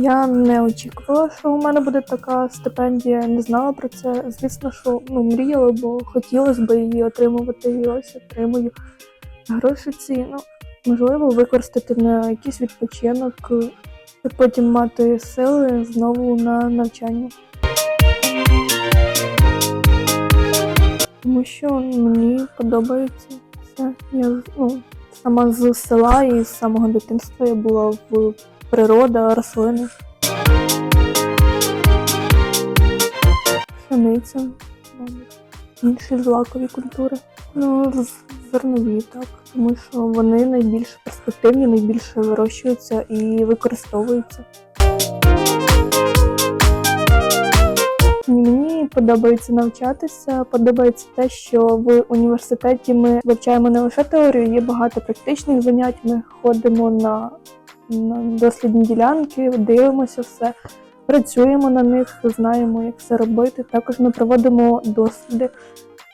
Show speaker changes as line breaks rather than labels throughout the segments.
Я не очікувала, що у мене буде така стипендія, не знала про це. Звісно, що ну, мріяла, бо хотілося б її отримувати, і ось отримую. Гроші ці, ну, можливо, використати на якийсь відпочинок, і потім мати сили знову на навчання. Тому що мені подобається все. Я ну, сама з села і з самого дитинства я була в природа, рослини. Пшениця, інші злакові культури. Ну, зернові, так. Тому що вони найбільш перспективні, найбільше вирощуються і використовуються. Мені подобається навчатися. Подобається те, що в університеті ми вивчаємо не лише теорію, є багато практичних занять. Ми ходимо на, дослідні ділянки, дивимося все, працюємо на них, знаємо, як це робити. Також ми проводимо досліди.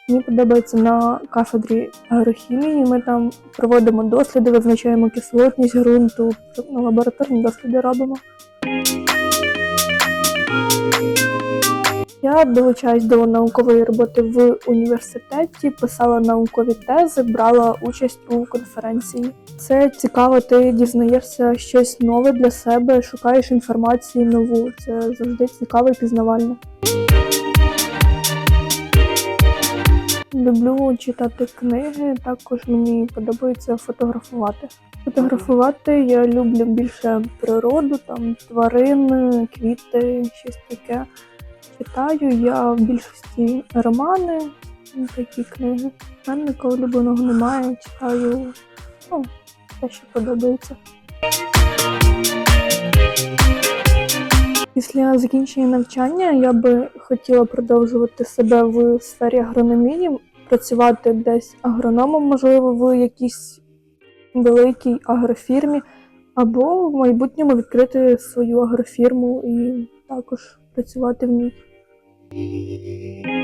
Мені подобається на кафедрі агрохімії. Ми там проводимо досліди, визначаємо кислотність ґрунту, лабораторні досліди робимо. Я долучаюсь до наукової роботи в університеті, писала наукові тези, брала участь у конференції. Це цікаво, ти дізнаєшся щось нове для себе, шукаєш інформацію нову. Це завжди цікаво і пізнавально. Люблю читати книги, також мені подобається фотографувати. Фотографувати я люблю більше природу, там тварин, квіти, щось таке. Читаю я в більшості романи, такі книги. У мене нікого улюбленого немає, читаю ну, те, що подобається. Після закінчення навчання я би хотіла продовжувати себе в сфері агрономії, працювати десь агрономом, можливо, в якійсь великій агрофірмі, або в майбутньому відкрити свою агрофірму і також працювати в ній. Thank you.